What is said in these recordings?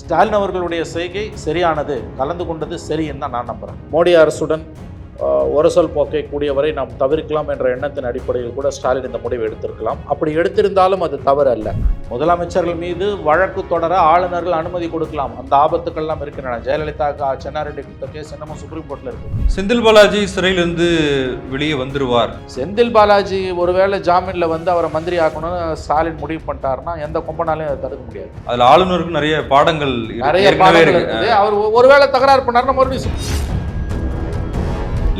ஸ்டாலின் அவர்களுடைய செய்கை சரியானது கலந்து கொண்டது சரின்னு தான் நான் நம்புகிறேன் மோடி அரசுடன் ஒரசல் போக்கை கூடியவரை நாம் தவிர்க்கலாம் என்ற எண்ணத்தின் அடிப்படையில் கூட ஸ்டாலின் இந்த முடிவை எடுத்திருக்கலாம். அப்படி எடுத்திருந்தாலும் அது தவறு அல்ல முதலமைச்சர்கள் மீது வழக்கு தொடர ஆளுநர்கள் அனுமதி கொடுக்கலாம். அந்த ஆபத்துக்கள்லாம் இருக்கின்றன. ஜெயலலிதா சென்னாரெட்டி கொடுத்த கேஸ் என்னமோ சுப்ரீம் கோர்ட்டில் இருக்கு. செந்தில் பாலாஜி சிறையிலிருந்து வெளியே வந்துருவார். செந்தில் பாலாஜி ஒருவேளை ஜாமீன்ல வந்து அவரை மந்திரி ஆக்கணும்னு ஸ்டாலின் முடிவு பண்ணிட்டாருன்னா எந்த கொம்பனாலையும் அதை தடுக்க முடியாது. அதுல ஆளுநருக்கு நிறைய பாடங்கள். நிறைய பாடங்கள். இருக்குது. அவர் ஒருவேளை தகராறு பண்ணாருன்னா மறுபடியும்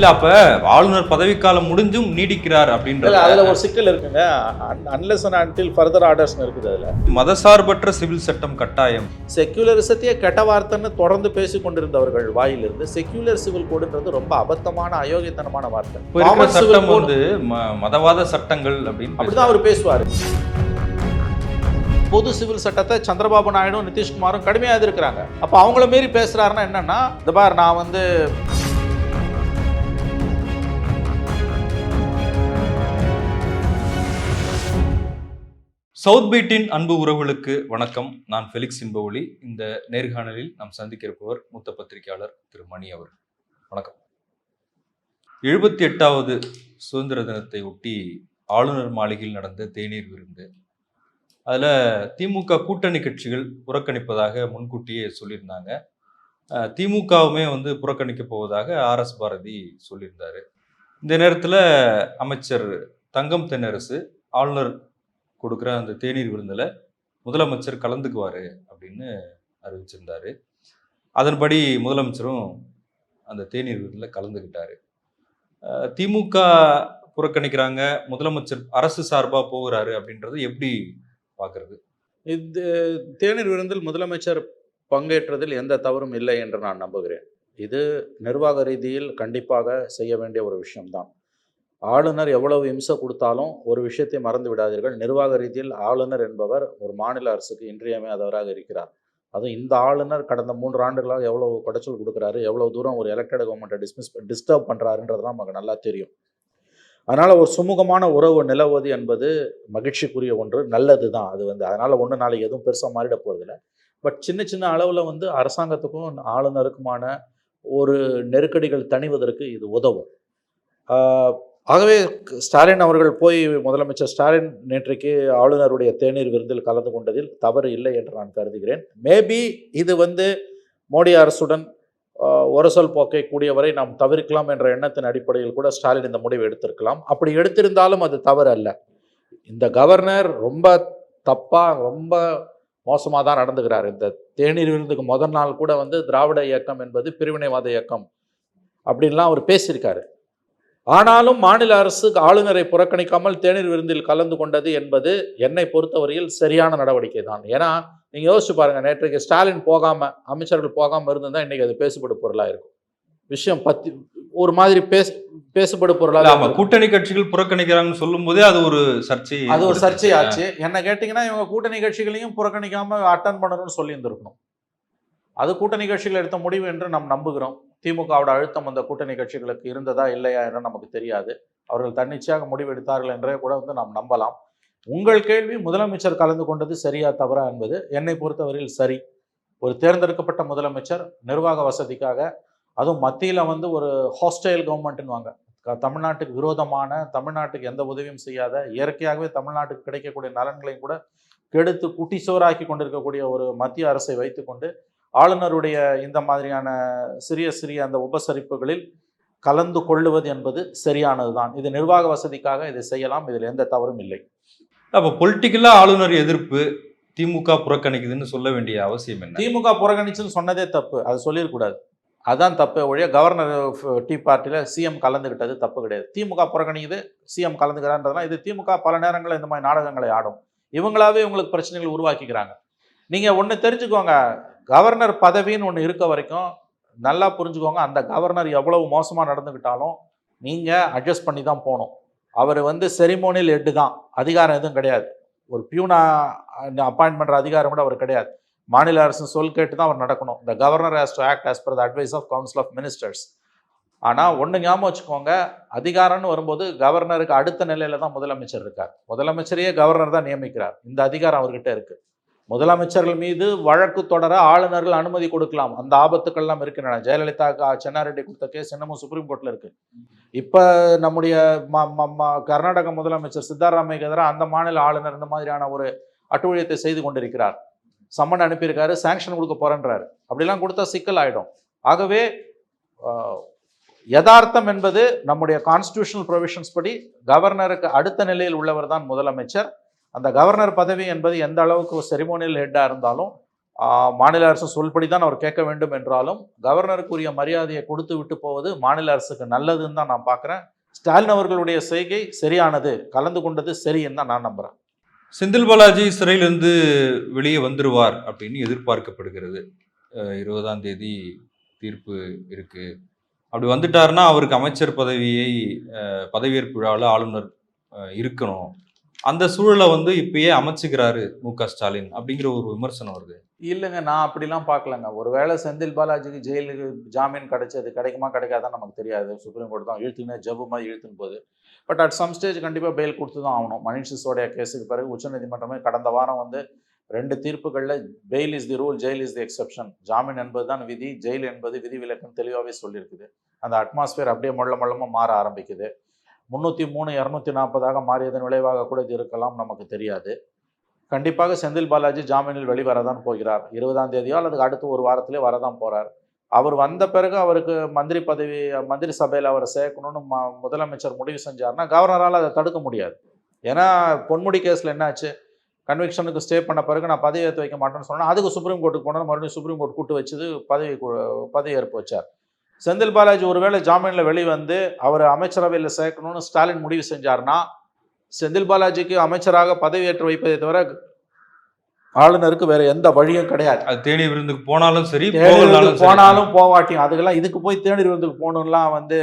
இல்ல அப்ப ஆளுநர் பதவிக்காலம் முடிஞ்சும் நீடிக்கிறார் இல்ல அப்படின்ற அதுல ஒரு சிக்கல் இருக்குங்க. Unless and until further orders இருக்குது அதுல. மதசார்பற்ற சிவில் சட்டம் கட்டாயம். செக்யூலரிசத்தையே கெட்ட வார்த்தைன்னு தொடர்ந்து பேசி கொண்டிருந்தவர்கள் வாயிலிருந்து செக்யூலர் சிவில் கோடுன்றது ரொம்ப அபத்தமான அயோக்கியத்தனமான வார்த்தை. சட்டம் வந்து மதவாத சட்டங்கள் அப்படின்னு அப்படிதான் அவர் பேசுவார். பொது சிவில் சட்டத்தை சந்திரபாபு நாயுடும் நிதிஷ்குமாரும் கடுமையாக எதிர்க்கிறாங்க. அப்போ அவங்கள மீறி பேசுறாருன்னா என்னன்னா இந்த பார் நான் வந்து சவுத் பீட்டின் அன்பு உறவுகளுக்கு வணக்கம். நான் ஃபெலிக்ஸ் இன்பவொளி. இந்த நேர்காணலில் நாம் சந்திக்க இருப்பவர் மூத்த பத்திரிகையாளர் திரு மணி அவர் வணக்கம். எழுபத்தி எட்டாவது சுதந்திர தினத்தை ஒட்டி ஆளுநர் மாளிகையில் நடந்த தேநீர் விருந்து. அதில் திமுக கூட்டணி கட்சிகள் புறக்கணிப்பதாக முன்கூட்டியே சொல்லியிருந்தாங்க. திமுகவுமே வந்து புறக்கணிக்க போவதாக ஆர்எஸ் பாரதி சொல்லியிருந்தார். இந்த நேரத்தில் அமைச்சர் தங்கம் தென்னரசு ஆளுநர் கொடுக்குற அந்த தேநீர் விருந்தில் முதலமைச்சர் கலந்துக்குவார் அப்படின்னு அறிவிச்சிருந்தார். அதன்படி முதலமைச்சரும் அந்த தேநீர் விருந்தில் கலந்துக்கிட்டார் திமுக புறக்கணிக்கிறாங்க முதலமைச்சர் அரசு சார்பாக போகிறாரு அப்படின்றது எப்படி பார்க்குறது இது தேநீர் விருந்தில் முதலமைச்சர் பங்கேற்றதில் எந்த தவறும் இல்லை என்று நான் நம்புகிறேன். இது நிர்வாக ரீதியில் கண்டிப்பாக செய்ய வேண்டிய ஒரு விஷயம்தான். ஆளுநர் எவ்வளவு இம்சை கொடுத்தாலும் ஒரு விஷயத்தை மறந்து விடாதீர்கள். நிர்வாக ரீதியில் ஆளுநர் என்பவர் ஒரு மாநில அரசுக்கு இன்றியமையாதவராக இருக்கிறார். அதுவும் இந்த ஆளுநர் கடந்த மூன்று ஆண்டுகளாக எவ்வளவு குடைச்சல் கொடுக்குறாரு எவ்வளவு தூரம் ஒரு எலெக்டட் கவர்மெண்ட்டை டிஸ்மிஸ் டிஸ்டர்ப் பண்ணுறாருன்றதெல்லாம் நமக்கு நல்லா தெரியும். அதனால் ஒரு சுமூகமான உறவு நிலவுவது என்பது மகிழ்ச்சிக்குரிய ஒன்று நல்லது தான் அது வந்து. அதனால் ஒன்று நாளைக்கு எதுவும் பெருசாக மாறிட போகிறதில்ல பட் சின்ன சின்ன அளவில் வந்து அரசாங்கத்துக்கும் ஆளுநருக்குமான ஒரு நெருக்கடிகள் தணிவதற்கு இது உதவும். ஆகவே ஸ்டாலின் அவர்கள் போய் முதலமைச்சர் ஸ்டாலின் நேற்றைக்கு ஆளுநருடைய தேநீர் விருந்தில் கலந்து கொண்டதில் தவறு இல்லை என்று நான் கருதுகிறேன். மேபி இது வந்து மோடி அரசுடன் ஒரசல் போக்கை கூடியவரை நாம் தவிர்க்கலாம் என்ற எண்ணத்தின் அடிப்படையில் கூட ஸ்டாலின் இந்த முடிவை எடுத்திருக்கலாம். அப்படி எடுத்திருந்தாலும் அது தவறு அல்ல இந்த கவர்னர் ரொம்ப தப்பாக ரொம்ப மோசமாக தான் நடந்துக்கிறார் இந்த தேநீர் விருந்துக்கு முதல் நாள் கூட வந்து திராவிட இயக்கம் என்பது பிரிவினைவாத இயக்கம் அப்படின்லாம் அவர் பேசியிருக்காரு. ஆனாலும் மாநில அரசு ஆளுநரை புறக்கணிக்காமல் தேநீர் விருந்தில் கலந்து கொண்டது என்பது என்னை பொறுத்தவரையில் சரியான நடவடிக்கை தான். ஏன்னா நீங்க யோசிச்சு பாருங்க நேற்றைக்கு ஸ்டாலின் போகாம அமைச்சர்கள் போகாம இருந்திருந்தா இன்னைக்கு அது பேசுபடு பொருளா இருக்கும். விஷயம் பத்தி ஒரு மாதிரி பேச பேசுபடு பொருளா ஆமா கூட்டணி கட்சிகள் புறக்கணிக்கிறாங்கன்னு சொல்லும் போதே அது ஒரு சர்ச்சை அது ஒரு ஏற்படுத்துச்சு. சர்ச்சையாச்சு. என்ன கேட்டிங்கன்னா இவங்க கூட்டணி கட்சிகளையும் புறக்கணிக்காம அட்டன் பண்ணணும்னு சொல்லியிருந்திருக்கணும். அது கூட்டணி கட்சிகள் எடுத்த முடிவு என்று நாம் நம்புகிறோம். திமுகவோட அழுத்தம் அந்த கூட்டணி கட்சிகளுக்கு இருந்ததா இல்லையா என்று நமக்கு தெரியாது. அவர்கள் தன்னிச்சையாக முடிவு எடுத்தார்கள் என்றே கூட வந்து நாம் நம்பலாம். உங்கள் கேள்வி முதலமைச்சர் கலந்து கொண்டது சரியா தவறா என்பது என்னை பொறுத்தவரையில் சரி. ஒரு தேர்ந்தெடுக்கப்பட்ட முதலமைச்சர் நிர்வாக வசதிக்காக அதுவும் மத்தியில் வந்து ஒரு ஹாஸ்டைல் கவர்மெண்ட்னுவாங்க தமிழ்நாட்டுக்கு விரோதமான தமிழ்நாட்டுக்கு எந்த உதவியும் செய்யாத இயற்கையாகவே தமிழ்நாட்டுக்கு கிடைக்கக்கூடிய நலன்களையும் கூட கெடுத்து குட்டிச்சோராக்கி கொண்டிருக்கக்கூடிய ஒரு மத்திய அரசை வைத்துக்கொண்டு ஆளுநருடைய இந்த மாதிரியான சிறிய சிறிய அந்த உபசரிப்புகளில் கலந்து கொள்ளுவது என்பது சரியானதுதான். இது நிர்வாக வசதிக்காக இதை செய்யலாம். இதில் எந்த தவறும் இல்லை. அப்ப பொலிட்டிக்கலா ஆளுநர் எதிர்ப்பு திமுக புறக்கணிக்குதுன்னு சொல்ல வேண்டிய அவசியம் என்ன? திமுக புறக்கணிச்சுன்னு சொன்னதே தப்பு. அது சொல்லிடக்கூடாது அதான் தப்பு ஒழிய கவர்னர் டீ பார்ட்டியில் சிஎம் கலந்துக்கிட்டது தப்பு கிடையாது. திமுக புறக்கணிக்குது சிஎம் கலந்துக்கிறான்றதுலாம் இது திமுக பல நேரங்களில் இந்த மாதிரி நாடகங்களை ஆடும். இவங்களாவே இவங்களுக்கு பிரச்சனைகள் உருவாக்கிக்கிறாங்க. நீங்கள் ஒன்று தெரிஞ்சுக்கோங்க. கவர்னர் பதவின்னு ஒன்று இருக்க வரைக்கும் நல்லா புரிஞ்சுக்கோங்க அந்த கவர்னர் எவ்வளவு மோசமாக நடந்துக்கிட்டாலும் நீங்கள் அட்ஜஸ்ட் பண்ணி தான் போகணும். அவர் வந்து செரிமோனியல் ஹெட்டு தான். அதிகாரம் எதுவும் கிடையாது. ஒரு பியூனா அப்பாயின்ட் பண்ணுற அதிகாரம் கூட அவர் கிடையாது. மாநில அரசு சொல் கேட்டு தான் அவர் நடக்கணும். இந்த governor has to act as per the advice of council of ministers ஆனால் ஒன்று ஞாபகம் வச்சுக்கோங்க அதிகாரம்னு வரும்போது கவர்னருக்கு அடுத்த நிலையில் தான் முதலமைச்சர் இருக்கார். முதலமைச்சரையே கவர்னர் தான் நியமிக்கிறார். இந்த அதிகாரம் அவர்கிட்ட இருக்குது முதலமைச்சர்கள் மீது வழக்கு தொடர ஆளுநர்கள் அனுமதி கொடுக்கலாம். அந்த ஆபத்துக்கள்லாம் இருக்கின்றன. ஜெயலலிதா கா- சென்னாரெட்டி கொடுத்த கேஸ் இன்னமும் சுப்ரீம் கோர்ட்ல இருக்கு. இப்ப நம்முடைய ம- ம- ம- கர்நாடக முதலமைச்சர் சித்தாராமைக்கு எதிராக அந்த மாநில ஆளுநர் இந்த மாதிரியான ஒரு அட்டுழியத்தை செய்து கொண்டிருக்கிறார். சம்மன் அனுப்பியிருக்காரு சாங்ஷன் கொடுக்க போறேன்றாரு. அப்படிலாம் கொடுத்தா சிக்கல் ஆயிடும். ஆகவே யதார்த்தம் என்பது நம்முடைய கான்ஸ்டியூஷனல் ப்ரொவிஷன்ஸ் படி கவர்னருக்கு அடுத்த நிலையில் உள்ளவர் தான் முதலமைச்சர். அந்த கவர்னர் பதவி என்பது எந்த அளவுக்கு செரிமோனியல் ஹெட்டாக இருந்தாலும் மாநில அரசு சொல்படி தான் அவர் கேட்க வேண்டும் என்றாலும் கவர்னருக்குரிய மரியாதையை கொடுத்து விட்டு போவது மாநில அரசுக்கு நல்லதுன்னு தான் நான் பார்க்குறேன். ஸ்டாலின் அவர்களுடைய செய்கை சரியானது கலந்து கொண்டது சரின்னு தான் நான் நம்புறேன். செந்தில் பாலாஜி சிறையிலிருந்து வெளியே வந்துருவார் அப்படின்னு எதிர்பார்க்கப்படுகிறது. இருபதாம் தேதி தீர்ப்பு இருக்கு. அப்படி வந்துட்டாருன்னா அவருக்கு அமைச்சர் பதவியை பதவியேற்பு விழாவில் ஆளுநர் இருக்கணும். அந்த சூழலை வந்து இப்பயே அமைச்சுக்கிறாரு மு க ஸ்டாலின் அப்படிங்கிற ஒரு விமர்சனம் வருது. இல்லைங்க நான் அப்படிலாம் பார்க்கலங்க. ஒருவேளை செந்தில் பாலாஜிக்கு ஜெயிலுக்கு ஜாமீன் கிடைச்சது கிடைக்குமா கிடைக்காதான் நமக்கு தெரியாது. சுப்ரீம் கோர்ட் தான் இழுத்துனே ஜவ்வு மாதிரி இழுத்துன்னு போகுது. பட் அட் சம் ஸ்டேஜ் கண்டிப்பாக பெயில் கொடுத்து தான் ஆகணும். மணிஷ் சிசோடைய கேஸுக்கு பிறகு உச்சநீதிமன்றமே கடந்த வாரம் வந்து ரெண்டு தீர்ப்புகளில் bail is the rule jail is the exception ஜாமீன் என்பது தான் விதி ஜெயில் என்பது விதி விலக்குன்னு தெளிவாகவே சொல்லியிருக்குது. அந்த அட்மாஸ்பியர் அப்படியே மொள்ள மொள்ளமாக மாற ஆரம்பிக்குது. முந்நூற்றி மூணு இரநூத்தி நாற்பதாக மாறியதன் விளைவாக கூட இது இருக்கலாம் நமக்கு தெரியாது. கண்டிப்பாக செந்தில் பாலாஜி ஜாமீனில் வெளிவரதான் போகிறார். இருபதாம் தேதியோ அல்லது அடுத்து ஒரு வாரத்திலே வரதான் போகிறார் அவர் வந்த பிறகு அவருக்கு மந்திரி பதவி மந்திரி சபையில் அவரை சேர்க்கணும்னு ம முதலமைச்சர் முடிவு செஞ்சார்னா கவர்னரால் அதை தடுக்க முடியாது. ஏன்னா பொன்முடி கேஸில் என்னாச்சு? கன்விக்ஷனுக்கு ஸ்டே பண்ண பிறகு நான் பதவி ஏற்று வைக்க மாட்டேன்னு சொன்னால் அதுக்கு சுப்ரீம் கோர்ட்டுக்கு போனால் மறுபடியும் சுப்ரீம் கோர்ட் கூட்டு வச்சது பதவி பதவி ஏற்பு வச்சார். செந்தில் பாலாஜி ஒருவேளை ஜாமீனில் வெளிவந்து அவர் அமைச்சரவையில் சேர்க்கணும்னு ஸ்டாலின் முடிவு செஞ்சார்னா செந்தில் பாலாஜிக்கு அமைச்சராக பதவியேற்று வைப்பதை தவிர ஆளுநருக்கு வேற எந்த வழியும் கிடையாது. அது தேனி விருந்துக்கு போனாலும் சரி. போனாலும் போவாட்டியும் அதுக்கெல்லாம் இதுக்கு போய் தேனி விருந்துக்கு போகணும்லாம் வந்து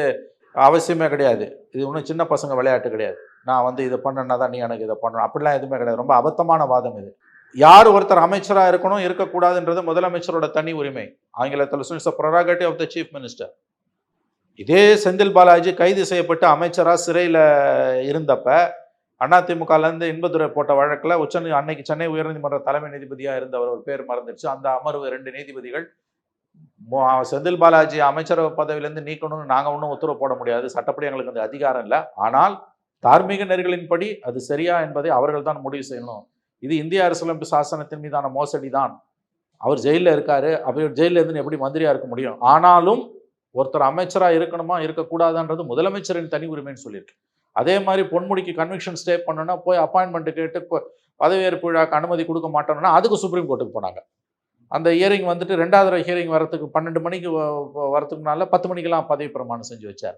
அவசியமே கிடையாது. இது ஒன்றும் சின்ன பசங்க விளையாட்டு கிடையாது. நான் வந்து இதை பண்ணேன்னா தான் நீ எனக்கு இதை பண்ணணும். அப்படிலாம் எதுவுமே கிடையாது. ரொம்ப அபத்தமான வாதம் இது. யார் ஒருத்தர் அமைச்சராக இருக்கணும் இருக்கக்கூடாதுன்றது முதலமைச்சரோட தனி உரிமை. ஆங்கிலத்தில் சொல்லி prerogative of the chief minister இதே செந்தில் பாலாஜி கைது செய்யப்பட்டு அமைச்சராக சிறையில் இருந்தப்ப அதிமுகலேருந்து இன்பதுரை போட்ட வழக்கில் உச்ச அன்னைக்கு சென்னை உயர்நீதிமன்ற தலைமை நீதிபதியாக இருந்தவர் ஒரு பேர் மறந்துடுச்சு. அந்த அமர்வு ரெண்டு நீதிபதிகள் செந்தில் பாலாஜி அமைச்சரவை பதவியிலேருந்து நீக்கணும்னு நாங்கள் ஒன்றும் உத்தரவு போட முடியாது. சட்டப்படி எங்களுக்கு அந்த அதிகாரம் இல்லை. ஆனால் தார்மீக நெறிகளின்படி அது சரியா என்பதை அவர்கள் தான் முடிவு செய்யணும். இது இந்திய அரசியலமைப்பு சாசனத்தின் மீதான மோசடி தான் அவர் ஜெயிலில் இருக்காரு. அவர் ஜெயிலில் இருந்து எப்படி மந்திரியாக இருக்க முடியும்? ஆனாலும் ஒருத்தர் அமைச்சராக இருக்கணுமா? இருக்கக்கூடாதுன்றது முதலமைச்சரின் தனி உரிமைன்னு சொல்லியிருக்கு. அதே மாதிரி பொன்முடிக்கு கன்விக்ஷன் ஸ்டே பண்ணணும்னா போய் அப்பாயின்மெண்ட் கேட்டு இப்போ பதவியேற்பு விழாக்கு அனுமதி கொடுக்க மாட்டோம்னா அதுக்கு சுப்ரீம் கோர்ட்டுக்கு போனாங்க. அந்த ஹியரிங் வந்துட்டு ரெண்டாவது ஹியரிங் வரத்துக்கு பன்னெண்டு மணிக்கு வரத்துக்குனால பத்து மணிக்கெல்லாம் பதவி பிரமாணம் செஞ்சு வச்சார்.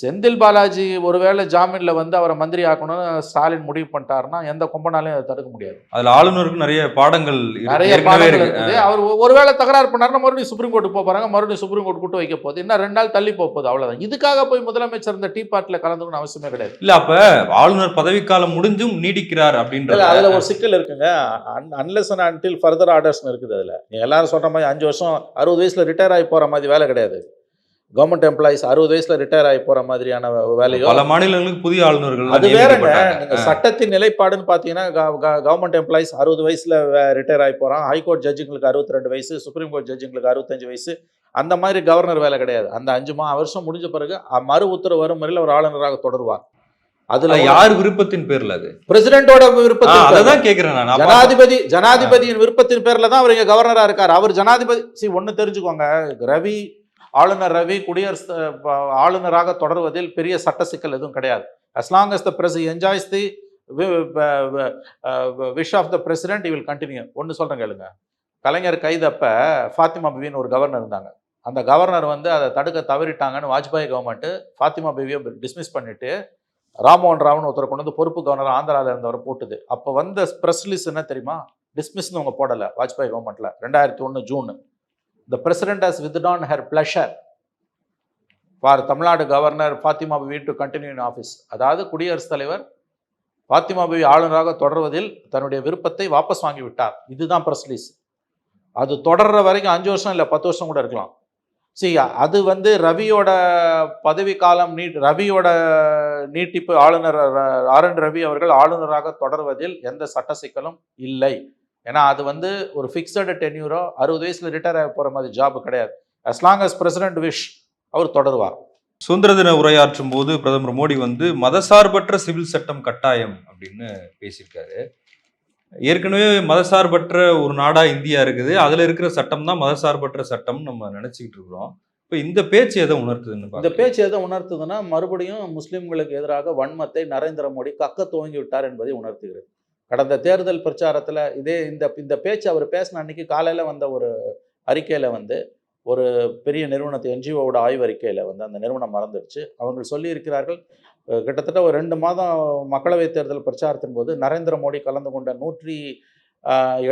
செந்தில் பாலாஜி ஒருவேளை ஜாமீன்ல வந்து அவரை மந்திரி ஆக்கணும்னு ஸ்டாலின் முடிவு பண்ணிட்டாருன்னா எந்த கொம்பனாலையும் அதை தடுக்க முடியாது. அதுல ஆளுநருக்கு நிறைய பாடங்கள் இருக்கு. நிறைய பாடங்கள் இருக்கு. இருக்குது. அவர் ஒருவேளை தகராறு பண்ணாருன்னா மறுபடியும் சுப்ரீம் கோர்ட்டு போக போறாங்க மறுபடியும் சுப்ரீம் கோர்ட் கூட்டு வைக்க போகுது. இன்னும் ரெண்டு நாள் தள்ளி போக போகுது அவ்வளவுதான். இதுக்காக போய் முதலமைச்சர் இந்த டீ பார்ட்டில கலந்துக்கணும் அவசியமே கிடையாது. இல்ல அப்ப ஆளுநர் பதவிக்காலம் முடிஞ்சும் நீடிக்கிறார் அப்படின்றது. அதுல ஒரு சிக்கல் இருக்குங்க. Unless and until further orders இருக்குது அதுல. நீங்க எல்லாரும் சொல்ற மாதிரி அஞ்சு வருஷம் அறுபது வயசுல ரிட்டையர் ஆகி போற மாதிரி வேலை கிடையாது. கவர்மெண்ட் எம்ப்ளாயிஸ் அறுபது வயசுல ரிட்டையர் ஆகி போற மாதிரியான வேலையோ பல மாநிலங்களுக்கு புதிய ஆளுநர்கள் அது வேறங்க. நீங்க சட்டத்தின் நிலைப்பாடுன்னு பாத்தீங்கன்னா கவர்மெண்ட் எம்ப்ளாயிஸ் அறுபது வயசுல ரிட்டையர் ஆகி போறான். ஹைகோர்ட் ஜட்ஜுங்களுக்கு அறுபத்தி ரெண்டு வயசு சுப்ரீம் கோர்ட் ஜட்ஜுங்களுக்கு அறுபத்தஞ்சு வயசு. அந்த மாதிரி கவர்னர் வேலை கிடையாது. அந்த அஞ்சு மா வருஷம் முடிஞ்ச பிறகு மறு உத்தரவு வரும் வரையில் ஒரு ஆளுநராக தொடருவார். அதுல அது யார் விருப்பத்தின் பேர்ல அது? பிரசிடென்டோட விருப்பத்தின். அததான் கேக்குறேன் நான். ஜனாதிபதி ஜனாதிபதியின் விருப்பத்தின் பேர்ல தான் அவர் இங்க கவர்னரா இருக்கார். அவர் ஜனாதிபதி சி ஒன்னு தெரிஞ்சுக்கோங்க. ரவி ஆளுநர் ரவி குடியரசு ஆளுநராக தொடர்வதில் பெரிய சட்ட சிக்கல் எதுவும் கிடையாது. As long as the press enjoys the wish of the president will continue ஒன்று சொல்கிறேன் கேளுங்க. கலைஞர் கைதப்ப ஃபாத்திமா பிபின்னு ஒரு கவர்னர் இருந்தாங்க. அந்த கவர்னர் வந்து அதை தடுக்க தவறிட்டாங்கன்னு வாஜ்பாய் கவர்மெண்ட் ஃபாத்திமா பிபியை டிஸ்மிஸ் பண்ணிவிட்டு ராம்மோகன் ராவ்னு ஒருத்தர் கொண்டு வந்து பொறுப்பு கவர்னர் ஆந்திராவில் இருந்தவர் போட்டுது. அப்போ வந்த ப்ரெஸ் ரிலீஸ் என்ன தெரியுமா? டிஸ்மிஸ்னு அவங்க போடலை வாஜ்பாய் கவர்மெண்ட்டில் ரெண்டாயிரத்தி ஒன்று June. The president has withdrawn her pleasure for Tamil Nadu governor Fathima Beevi to continue in office அதாவது குடியரசுத் தலைவர் ஃபாத்திமா பிவி ஆளுநராக தொடர்வதில் தன்னுடைய விருப்பத்தை வாபஸ் வாங்கி விட்டார். இதுதான் ப்ரெஸ்லீஸ் அது தொடர்ற வரைக்கும் அஞ்சு வருஷம் இல்லை பத்து வருஷம் கூட இருக்கலாம். சரி அது வந்து ரவியோட பதவி காலம் நீட் ரவியோட நீட்டிப்பு ஆளுநர் ஆர் என் ரவி அவர்கள் ஆளுநராக தொடர்வதில் எந்த சட்ட சிக்கலும் இல்லை. ஏன்னா அது வந்து ஒரு ஃபிக்ஸடு டென்யூரோ அறுபது வயசுல ரிட்டையர் ஆக போற மாதிரி ஜாப் கிடையாது. As long as president wish அவர் தொடருவார். சுதந்திர தின உரையாற்றும் போது பிரதமர் மோடி வந்து மதசார்பற்ற சிவில் சட்டம் கட்டாயம் அப்படின்னு பேசியிருக்காரு. ஏற்கனவே மதசார்பற்ற ஒரு நாடா இந்தியா இருக்குது. அதுல இருக்கிற சட்டம் தான் மதசார்பற்ற சட்டம் நம்ம நினைச்சுக்கிட்டு இருக்கிறோம். இப்ப இந்த பேச்சு எதை உணர்த்துதுன்னு இந்த? பேச்சு எதை உணர்த்துதுன்னா மறுபடியும் முஸ்லிம்களுக்கு எதிராக வன்மத்தை நரேந்திர மோடி கக்க துவங்கி விட்டார் என்பதை உணர்த்துகிறது. கடந்த தேர்தல் பிரச்சாரத்தில் இதே இந்த இந்த பேச்சு அவர் பேசின அன்னைக்கு காலையில் வந்த ஒரு அறிக்கையில் வந்து ஒரு பெரிய நிறுவனத்தை என்ஜிஓவோட ஆய்வறிக்கையில் வந்து அந்த நிறுவனம் மறந்துடுச்சு. அவங்க சொல்லி இருக்கிறார்கள் கிட்டத்தட்ட ஒரு ரெண்டு மாதம் மக்களவைத் தேர்தல் பிரச்சாரத்தின் போது நரேந்திர மோடி கலந்து கொண்ட நூற்றி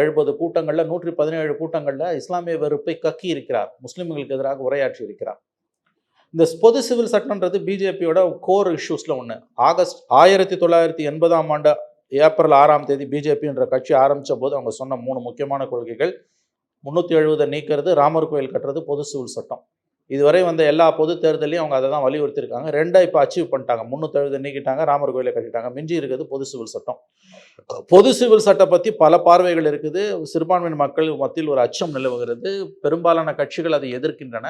எழுபது கூட்டங்களில் நூற்றி பதினேழு கூட்டங்களில் இஸ்லாமிய வெறுப்பை கக்கி இருக்கிறார். முஸ்லீம்களுக்கு எதிராக உரையாற்றி இருக்கிறார். இந்த பொது சிவில் சட்டம்ன்றது பிஜேபியோட கோர் இஷ்யூஸில் ஒன்று ஆகஸ்ட் ஆயிரத்தி தொள்ளாயிரத்தி எண்பதாம் ஆண்டு ஏப்ரல் ஆறாம் தேதி பிஜேபின்ற கட்சி ஆரம்பித்த போது அவங்க சொன்ன மூணு முக்கியமான கொள்கைகள் முந்நூற்றி எழுபதை நீக்கிறது ராமர் கோயில் கட்டுறது பொது சிவில் சட்டம். இதுவரை வந்த எல்லா பொது தேர்தலையும் அவங்க அதை தான் வலியுறுத்தியிருக்காங்க. ரெண்டாக இப்போ அச்சீவ் பண்ணிட்டாங்க. முந்நூற்றி எழுபது நீக்கிட்டாங்க ராமர் கோயிலை கட்டிட்டாங்க. மிஞ்சி இருக்கிறது பொது சிவில் சட்டம். பொது சிவில் சட்டம் பற்றி பல பார்வைகள் இருக்குது. சிறுபான்மையின் மக்கள் மத்தியில் ஒரு அச்சம் நிலவுகிறது. பெரும்பாலான கட்சிகள் அதை எதிர்க்கின்றன.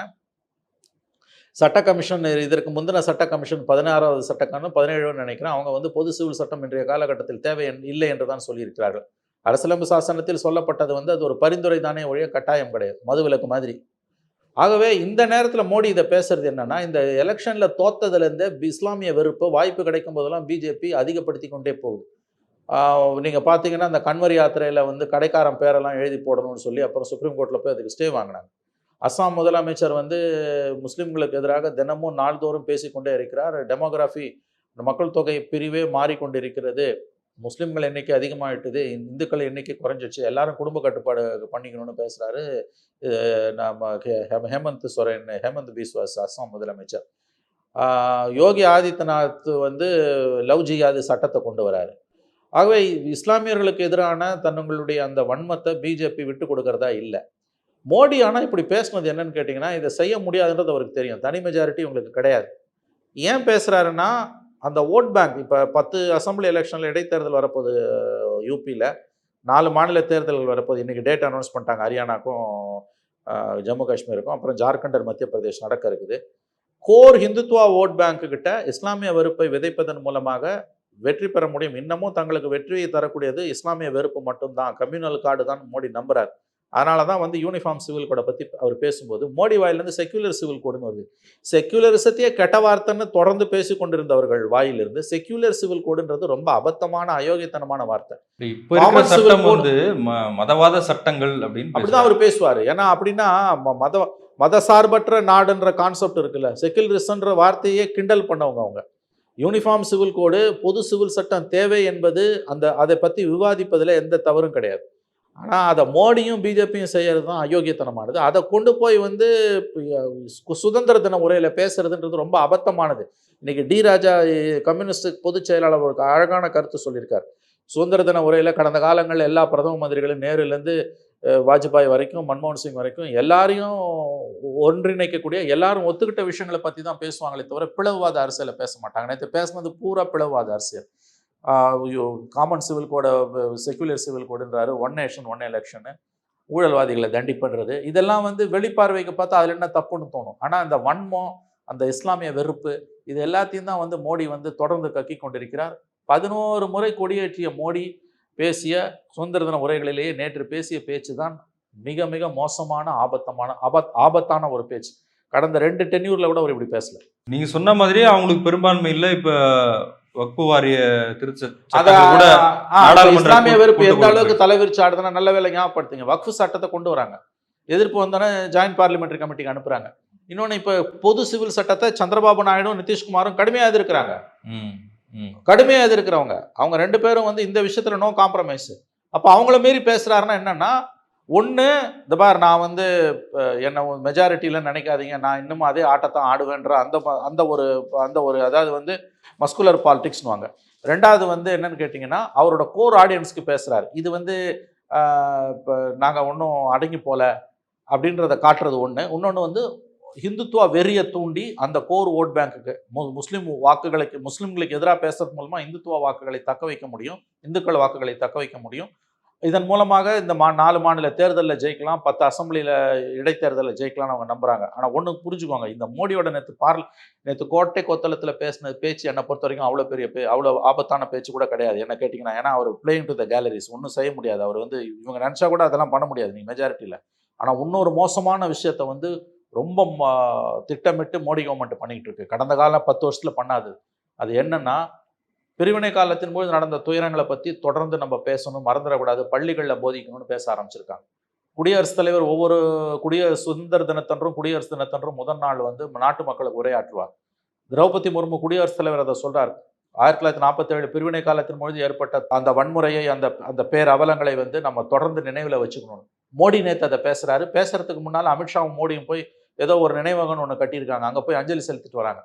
சட்ட கமிஷன் இதற்கு முந்தின சட்ட கமிஷன் பதினாறாவது சட்டக்காரன் பதினேழுன்னு நினைக்கிறேன் அவங்க வந்து பொது சிவில் சட்டம் இன்றைய காலகட்டத்தில் தேவை இல்லை என்று தான் சொல்லியிருக்கிறார்கள். அரசியலமைப்பு சாசனத்தில் சொல்லப்பட்டது வந்து அது ஒரு பரிந்துரை தானே ஒழிய கட்டாயம் கிடையாது மதுவிலக்கு மாதிரி. ஆகவே இந்த நேரத்தில் மோடி இதை பேசுறது என்னன்னா இந்த எலெக்ஷனில் தோத்ததுலேருந்தே இஸ்லாமிய வெறுப்பு வாய்ப்பு கிடைக்கும் போதெல்லாம் பிஜேபி அதிகப்படுத்தி கொண்டே போகுது. நீங்கள் பார்த்தீங்கன்னா அந்த கன்வர் யாத்திரையில் வந்து கடைக்காரன் பேரெல்லாம் எழுதி போடணும்னு சொல்லி அப்புறம் சுப்ரீம் கோர்ட்டில் போய் அதுக்கு ஸ்டே வாங்கினாங்க. அஸ்ஸாம் முதலமைச்சர் வந்து முஸ்லீம்களுக்கு எதிராக தினமும் நாள்தோறும் பேசிக்கொண்டே இருக்கிறார். டெமோகிராஃபி மக்கள் தொகை பிரிவே மாறிக்கொண்டிருக்கிறது. முஸ்லீம்கள் எண்ணிக்கை அதிகமாகிட்டுது இந்துக்கள் எண்ணிக்கை குறைஞ்சிச்சு எல்லாரும் குடும்ப கட்டுப்பாடு பண்ணிக்கணும்னு பேசுகிறாரு நம்ம ஹே- ஹேமந்த் சொரேன் ஹேமந்த் பிஸ்வாஸ் அஸ்ஸாம் முதலமைச்சர். யோகி ஆதித்யநாத் வந்து லவ் ஜிகாது சட்டத்தை கொண்டு வராரு. ஆகவே இஸ்லாமியர்களுக்கு எதிரான தன்னுங்களுடைய அந்த வன்மத்தை பிஜேபி விட்டு கொடுக்கறதா இல்லை. மோடி ஆனால் இப்படி பேசுனது என்னன்னு கேட்டிங்கன்னா இதை செய்ய முடியாதுன்றது அவருக்கு தெரியும். தனி மெஜாரிட்டி உங்களுக்கு கிடையாது. ஏன் பேசுகிறாருன்னா அந்த ஓட் பேங்க் இப்போ பத்து அசம்பிளி எலெக்ஷனில் இடைத்தேர்தல் வரப்போகுது யூபியில் நாலு மாநில தேர்தல்கள் வரப்போது இன்றைக்கி டேட் அனௌன்ஸ் பண்ணிட்டாங்க. ஹரியானாக்கும் ஜம்மு காஷ்மீருக்கும் அப்புறம் ஜார்க்கண்ட் மத்திய பிரதேஷ் நடக்க இருக்குது. கோர் ஹிந்துத்வா ஓட் பேங்க்கு கிட்ட இஸ்லாமிய வெறுப்பை விதைப்பதன் மூலமாக வெற்றி பெற முடியும். இன்னமும் தங்களுக்கு வெற்றியை தரக்கூடியது இஸ்லாமிய வெறுப்பு மட்டும்தான். கம்யூனல் கார்டு தான் மோடி நம்புறார். அதனால தான் வந்து யூனிஃபார்ம் சிவில் கோடை பற்றி அவர் பேசும்போது மோடி வாயிலிருந்து செக்யூலர் சிவில் கோடுன்னு வருது. செக்யூலரிசத்தையே கெட்ட வார்த்தைன்னு தொடர்ந்து பேசி கொண்டிருந்தவர்கள் வாயிலிருந்து செக்யூலர் சிவில் கோடுன்றது ரொம்ப அபத்தமான அயோக்கியத்தனமான வார்த்தை. இப்ப சட்டம் வந்து மதவாத சட்டங்கள் அப்படின்னு அப்படிதான் அவர் பேசுவார். ஏன்னா அப்படின்னா ம- மத மதசார்பற்ற நாடுன்ற கான்செப்ட் இருக்குல்ல. செக்யூலரிசன்ற வார்த்தையே கிண்டல் பண்ணவங்க அவங்க. யூனிஃபார்ம் சிவில் கோடு பொது சிவில் சட்டம் தேவை என்பது அந்த அதை பற்றி விவாதிப்பதில் எந்த தவறும் கிடையாது. ஆனால் அதை மோடியும் பிஜேபியும் செய்கிறது தான் அயோக்கியத்தனமானது. அதை கொண்டு போய் வந்து சுதந்திர தின உரையில் பேசுறதுன்றது ரொம்ப அபத்தமானது. இன்றைக்கி டி ராஜா கம்யூனிஸ்ட் பொதுச் செயலாளர் ஒரு அழகான கருத்து சொல்லியிருக்கார். சுதந்திர தின உரையில் கடந்த காலங்களில் எல்லா பிரதம மந்திரிகளும் நேருலேருந்து வாஜ்பாய் வரைக்கும் மன்மோகன் சிங் வரைக்கும் எல்லாரையும் ஒன்றிணைக்கக்கூடிய எல்லாரும் ஒத்துக்கிட்ட விஷயங்களை பற்றி தான் பேசுவாங்களே தவிர பிளவுவாத அரசியலை பேச மாட்டாங்க. நேற்று பேசுனது பூரா பிளவுவாத அரசியல். காமன் சிவில் கோடை செக்குலர் சிவில் கோடுன்றாரு ஒன் நேஷன் ஒன் எலெக்ஷனு ஊழல்வாதிகளை தண்டிப்புன்றது. இதெல்லாம் வந்து வெளிப்பார்வைக்கு பார்த்தா அதில் என்ன தப்புன்னு தோணும். ஆனால் அந்த வன்மம் அந்த இஸ்லாமிய வெறுப்பு இது எல்லாத்தையும் தான் வந்து மோடி வந்து தொடர்ந்து கக்கி கொண்டிருக்கிறார். பதினோரு முறை கொடியேற்றிய மோடி பேசிய சுதந்திர தின உரைகளிலேயே நேற்று பேசிய பேச்சு தான் மிக மிக மோசமான ஆபத்தமான ஆபத் ஆபத்தான ஒரு பேச்சு. கடந்த ரெண்டு டென்யூரில் கூட அவர் இப்படி பேசல. நீங்கள் சொன்ன மாதிரியே அவங்களுக்கு பெரும்பான்மை இல்லை. இப்போ வக்பு வாரிய இஸ்லாமிய வெறுப்பு எந்த அளவுக்கு தலைவிரிச்சு ஆடுதுன்னா நல்ல வேலை ஞாபகப்படுத்துங்க. வக்ஃபு சட்டத்தை கொண்டு வராங்க. எதிர்ப்பு வந்தோடனே ஜாயின்ட் பார்லிமெண்டரி கமிட்டிக்கு அனுப்புறாங்க. இன்னொன்னு இப்ப பொது சிவில் சட்டத்தை சந்திரபாபு நாயுடும் நிதிஷ்குமாரும் கடுமையா எதிர்க்கிறாங்க. ம், ம். கடுமையா எதிர்க்கிறவங்க. அவங்க ரெண்டு பேரும் வந்து இந்த விஷயத்துல நோ காம்ப்ரமைஸ் அப்ப அவங்கள மீறி பேசுறாருன்னா என்னன்னா ஒன்று இந்த பார் நான் வந்து அஹ், என்ன மெஜாரிட்டியில் நினைக்காதீங்க. நான் இன்னும் அதே ஆட்டத்தான் ஆடுவேன்ற அந்த அந்த ஒரு அந்த ஒரு அதாவது வந்து மஸ்குலர் பாலிடிக்ஸ்னுவாங்க ரெண்டாவது வந்து என்னன்னு கேட்டிங்கன்னா அவரோட கோர் ஆடியன்ஸ்க்கு பேசுகிறார் இது வந்து இப்போ நாங்கள் ஒன்றும் அடங்கி போல அப்படின்றத காட்டுறது ஒன்று இன்னொன்று வந்து ஹிந்துத்துவா வெறியை தூண்டி அந்த கோர் ஓட் பேங்க்குக்கு மு- முஸ்லீம் வாக்குகளுக்கு முஸ்லீம்களுக்கு எதிராக பேசுறது மூலமாக இந்துத்துவ வாக்குகளை தக்க வைக்க முடியும். இந்துக்கள் வாக்குகளை தக்க வைக்க முடியும். இதன் மூலமாக இந்த மா நாலு மாநில தேர்தலில் ஜெயிக்கலாம் பத்து அசம்பிளியில் இடைத்தேர்தலில் ஜெயிக்கலாம்னு அவங்க நம்புகிறாங்க ஆனால் ஒன்று புரிஞ்சுக்கோங்க. இந்த மோடியோட நேற்று பார்ல நேற்று கோட்டை கொத்தளத்தில் பேசின பேச்சு என்னை பொறுத்த வரைக்கும் அவ்வளோ பெரிய பே அவ்வளோ ஆபத்தான பேச்சு கூட கிடையாது. என்ன கேட்டிங்கன்னா ஏன்னா அவர் பிளேயிங் டு த கேலரிஸ் ஒன்றும் செய்ய முடியாது. அவர் வந்து இவங்க நினச்சா கூட அதெல்லாம் பண்ண முடியாது நீ மெஜாரிட்டியில் ஆனால் இன்னொரு மோசமான விஷயத்தை வந்து ரொம்ப திட்டமிட்டு மோடி கவர்மெண்ட் பண்ணிக்கிட்டு இருக்கு. கடந்த காலம் பத்து வருஷத்தில் பண்ணாது. அது என்னென்னா பிரிவினை காலத்தின் போது நடந்த துயரங்களை பற்றி தொடர்ந்து நம்ம பேசணும் மறந்துடக்கூடாது பள்ளிகளில் போதிக்கணும்னு பேச ஆரம்பிச்சிருக்காங்க. குடியரசுத் தலைவர் ஒவ்வொரு குடிய சுதந்திர தினத்தன்றும் குடியரசு தினத்தன்றும் முதல் நாள் வந்து நாட்டு மக்களுக்கு உரையாற்றுவார். திரௌபதி முர்மு குடியரசுத் தலைவர் அதை சொல்றார். ஆயிரத்தி தொள்ளாயிரத்தி நாற்பத்தேழு பிரிவினை காலத்தின் பொழுது ஏற்பட்ட அந்த வன்முறையை அந்த அந்த பேர் அவலங்களை வந்து நம்ம தொடர்ந்து நினைவில் வச்சுக்கணும். மோடி நேத்து அதை பேசுறாரு. பேசுறதுக்கு முன்னால் அமித்ஷாவும் மோடியும் போய் ஏதோ ஒரு நினைவகம்னு ஒன்று கட்டியிருக்காங்க. அங்கே போய் அஞ்சலி செலுத்திட்டு வராங்க.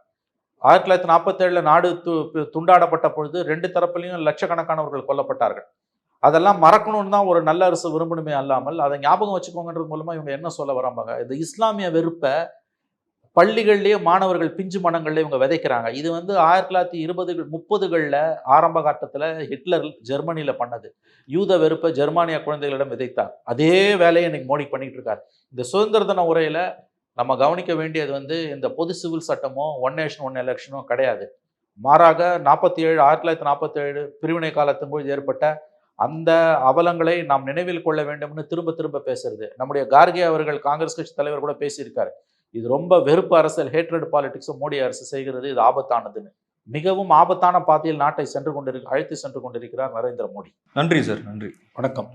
ஆயிரத்தி தொள்ளாயிரத்தி நாற்பத்தேழில் நாடு து துண்டாடப்பட்ட பொழுது ரெண்டு தரப்புலையும் லட்சக்கணக்கானவர்கள் கொல்லப்பட்டார்கள். அதெல்லாம் மறக்கணும்னு தான் ஒரு நல்ல அரசு விரும்பணுமே அல்லாமல் அதை ஞாபகம் வச்சுக்கோங்கன்றது மூலமாக இவங்க என்ன சொல்ல வராங்க இந்த இஸ்லாமிய வெறுப்பை பள்ளிகள்லேயே மாணவர்கள் பிஞ்சு மனங்கள்லேயே இவங்க விதைக்கிறாங்க. இது வந்து ஆயிரத்தி தொள்ளாயிரத்தி இருபதுகள் முப்பதுகளில் ஆரம்ப காட்டத்தில் ஹிட்லர் ஜெர்மனியில் பண்ணது. யூத வெறுப்பை ஜெர்மானிய குழந்தைகளிடம் விதைத்தார். அதே வேலையை இன்னைக்கு மோடி பண்ணிகிட்டு இருக்கார். இந்த சுதந்திர தின உரையில் நம்ம கவனிக்க வேண்டியது வந்து இந்த பொது சிவில் சட்டமோ ஒன் நேஷன் ஒன் எலெக்ஷனோ கிடையாது. மாறாக நாற்பத்தி ஏழு ஆயிரத்தி தொள்ளாயிரத்தி நாற்பத்தி ஏழு பிரிவினை காலத்தின் போது ஏற்பட்ட அந்த அவலங்களை நாம் நினைவில் கொள்ள வேண்டும்னு திரும்ப திரும்ப பேசுறது. நம்முடைய கார்கே அவர்கள் காங்கிரஸ் கட்சி தலைவர் கூட பேசியிருக்காரு. இது ரொம்ப வெறுப்பு அரசியல் ஹேட்ரட் பாலிடிக்ஸும் மோடி அரசு செய்கிறது இது ஆபத்தானதுன்னு. மிகவும் ஆபத்தான பாதையில் நாட்டை சென்று கொண்டிரு அழைத்து சென்று கொண்டிருக்கிறார் நரேந்திர மோடி. நன்றி சார். நன்றி. வணக்கம்.